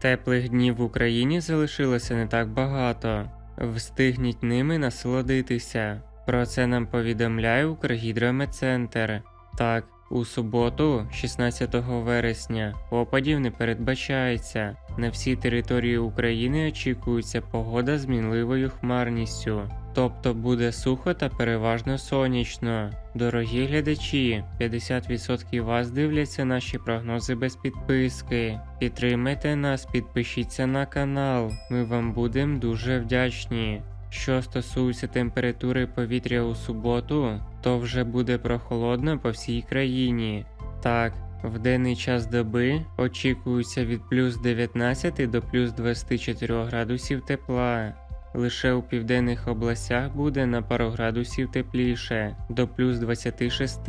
Теплих днів в Україні залишилося не так багато. Встигніть ними насолодитися. Про це нам повідомляє Укргідрометцентр. Так, у суботу, 16 вересня, опадів не передбачається. На всій території України очікується погода з мінливою хмарністю. Тобто буде сухо та переважно сонячно. Дорогі глядачі, 50% вас дивляться наші прогнози без підписки. Підтримайте нас, підпишіться на канал. Ми вам будемо дуже вдячні. Що стосується температури повітря у суботу, то вже буде прохолодно по всій країні. Так, в денний час доби очікується від плюс 19 до плюс 24 градусів тепла. Лише у південних областях буде на пару градусів тепліше до плюс 26.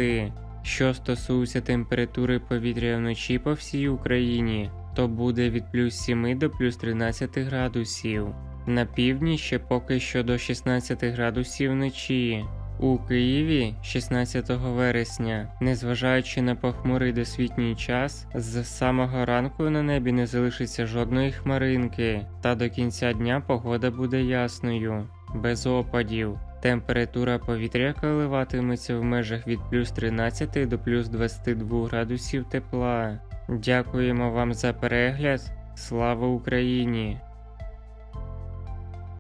Що стосується температури повітря вночі по всій Україні, то буде від плюс 7 до плюс 13 градусів. На півдні ще поки що до 16 градусів вночі. У Києві 16 вересня, незважаючи на похмурий досвітній час, з самого ранку на небі не залишиться жодної хмаринки, та до кінця дня погода буде ясною, без опадів. Температура повітря коливатиметься в межах від плюс 13 до плюс 22 градусів тепла. Дякуємо вам за перегляд. Слава Україні!